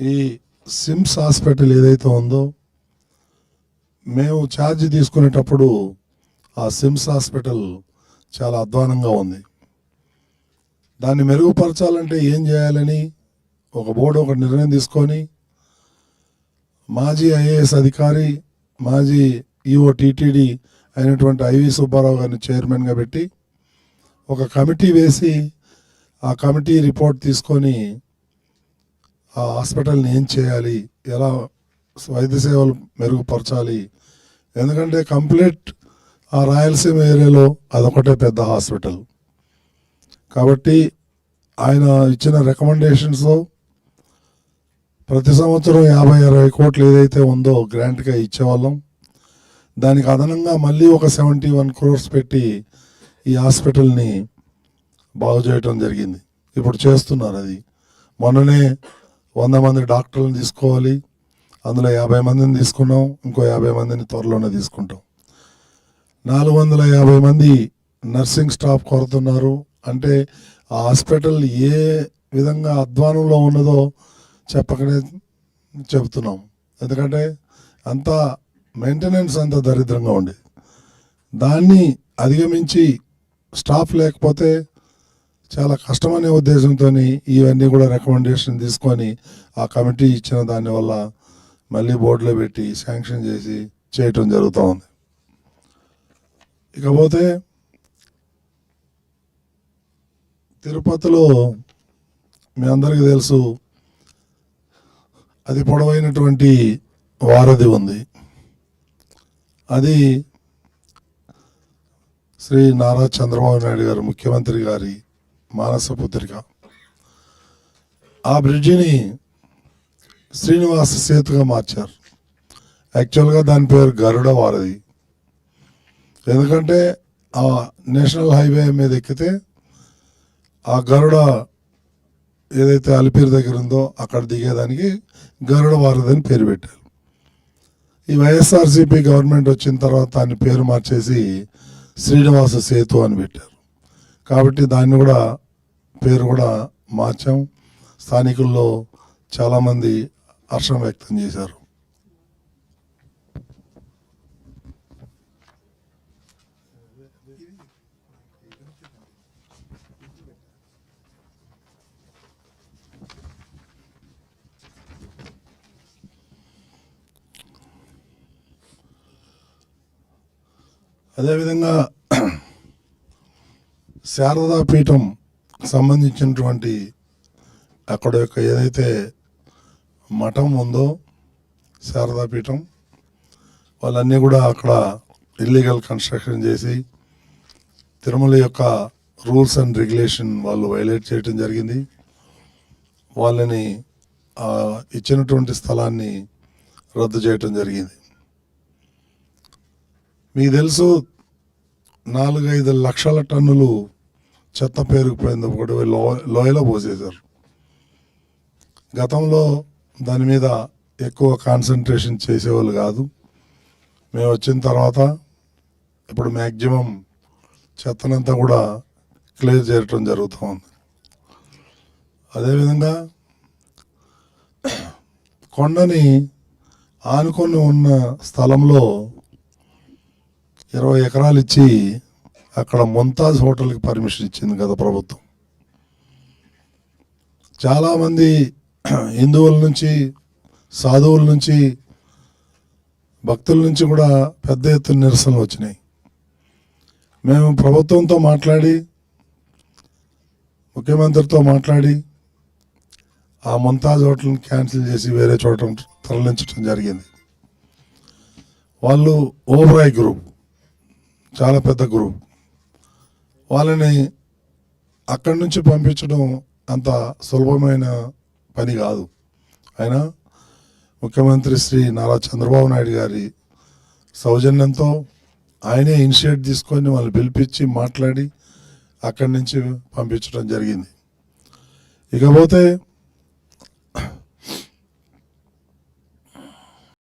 ఈ sims hospital ఏదైతే ఉందో మేము ఛార్జ్ తీసుకునేటప్పుడు ఆ సిమ్స్ హాస్పిటల్ చాలా అధ్వానంగా ఉంది. దాన్ని మెరుగుపరచాలంటే ఏం చేయాలని ఒక బోర్డు ఒక నిర్ణయం తీసుకొని మాజీ ఐఏఎస్ అధికారి మాజీ ఈఓ టీటీడీ అయినటువంటి ఐవి సుబ్బారావు గారిని చైర్మన్గా పెట్టి ఒక కమిటీ వేసి ఆ కమిటీ రిపోర్ట్ తీసుకొని ఆ హాస్పిటల్ని ఏం చేయాలి? ఎలా వైద్య సేవలు మెరుగుపరచాలి? ఎందుకంటే కంప్లీట్ ఆ రాయలసీమ ఏరియాలో అదొకటే పెద్ద హాస్పిటల్. కాబట్టి ఆయన ఇచ్చిన రికమెండేషన్స్ ప్రతి సంవత్సరం యాభై అరవై కోట్లు ఏదైతే ఉందో గ్రాంట్గా ఇచ్చేవాళ్ళం. దానికి అదనంగా మళ్ళీ ఒక సెవెంటీ వన్ క్రోర్స్ పెట్టి ఈ హాస్పిటల్ని బాగు చేయటం జరిగింది. ఇప్పుడు చేస్తున్నారు అది. మొన్ననే వంద మంది డాక్టర్లను తీసుకోవాలి. అందులో యాభై మందిని తీసుకున్నాం. ఇంకో యాభై మందిని త్వరలోనే తీసుకుంటాం. నాలుగు వందల యాభై మంది నర్సింగ్ స్టాఫ్ కొరతున్నారు. అంటే ఆ హాస్పిటల్ ఏ విధంగా అధ్వానంలో ఉన్నదో చెప్పకనే చెబుతున్నాం. ఎందుకంటే అంత మెయింటెనెన్స్ అంత దరిద్రంగా ఉండేది దాన్ని అధిగమించి స్టాఫ్ లేకపోతే చాలా కష్టమనే ఉద్దేశంతో ఇవన్నీ కూడా రికమెండేషన్ తీసుకొని ఆ కమిటీ ఇచ్చిన దానివల్ల మళ్ళీ బోర్డులో పెట్టి శాంక్షన్ చేసి చేయటం జరుగుతూ ఉంది. ఇకపోతే తిరుపతిలో మీ అందరికీ తెలుసు అది పొడవైనటువంటి వారధి ఉంది. అది శ్రీ నారా చంద్రబాబు నాయుడు గారు ముఖ్యమంత్రి గారి మానస పుత్రిక ఆ బ్రిడ్జిని శ్రీనివాస సేతుగా మార్చారు. యాక్చువల్గా దాని పేరు గరుడ వారధి. ఎందుకంటే ఆ నేషనల్ హైవే మీద ఎక్కితే ఆ గరుడ ఏదైతే అలిపిరి దగ్గర ఉందో అక్కడ దిగేదానికి గరుడ వారధి అని పేరు పెట్టారు. ఈ వైఎస్ఆర్సీపీ గవర్నమెంట్ వచ్చిన తర్వాత దాని పేరు మార్చేసి శ్రీనివాస సేతు అని పెట్టారు. కాబట్టి దాన్ని కూడా పేరు కూడా మార్చాం. స్థానికుల్లో చాలామంది హర్షం వ్యక్తం చేశారు. అదేవిధంగా శారదా పీఠం సంబంధించినటువంటి అక్కడ యొక్క ఏదైతే మఠం ఉందో శారదా పీఠం వాళ్ళన్నీ కూడా అక్కడ ఇల్లీగల్ కన్స్ట్రక్షన్ చేసి తిరుమల యొక్క రూల్స్ అండ్ రెగ్యులేషన్ వాళ్ళు వైలేట్ చేయడం జరిగింది. వాళ్ళని ఇచ్చినటువంటి స్థలాన్ని రద్దు చేయటం జరిగింది. మీకు తెలుసు నాలుగైదు లక్షల టన్నులు చెత్త పేరుకుపోయింది ఒకటి లో లోయలో పోసేశారు. గతంలో దాని మీద ఎక్కువ కాన్సన్ట్రేషన్ చేసేవాళ్ళు కాదు. మేము వచ్చిన తర్వాత ఇప్పుడు మ్యాక్సిమం చెత్తనంతా కూడా క్లియర్ చేయటం జరుగుతూ ఉంది. అదేవిధంగా కొండని ఆనుకొని ఉన్న స్థలంలో ఇరవై ఎకరాలు ఇచ్చి అక్కడ ముంతాజ్ హోటల్కి పర్మిషన్ ఇచ్చింది గత ప్రభుత్వం. చాలామంది హిందువుల నుంచి సాధువుల నుంచి భక్తుల నుంచి కూడా పెద్ద ఎత్తున నిరసనలు వచ్చినాయి. మేము ప్రభుత్వంతో మాట్లాడి ముఖ్యమంత్రితో మాట్లాడి ఆ ముంతాజ్ హోటల్ని క్యాన్సిల్ చేసి వేరే చోట తరలించడం జరిగింది. వాళ్ళు ఓబ్రాయ్ గ్రూప్ చాలా పెద్ద గ్రూప్. వాళ్ళని అక్కడి నుంచి పంపించడం అంత సులభమైన పని కాదు. అయినా ముఖ్యమంత్రి శ్రీ నారా చంద్రబాబు నాయుడు గారి సౌజన్యంతో ఆయనే ఇనిషియేట్ తీసుకొని వాళ్ళు పిలిపించి మాట్లాడి అక్కడి నుంచి పంపించడం జరిగింది. ఇకపోతే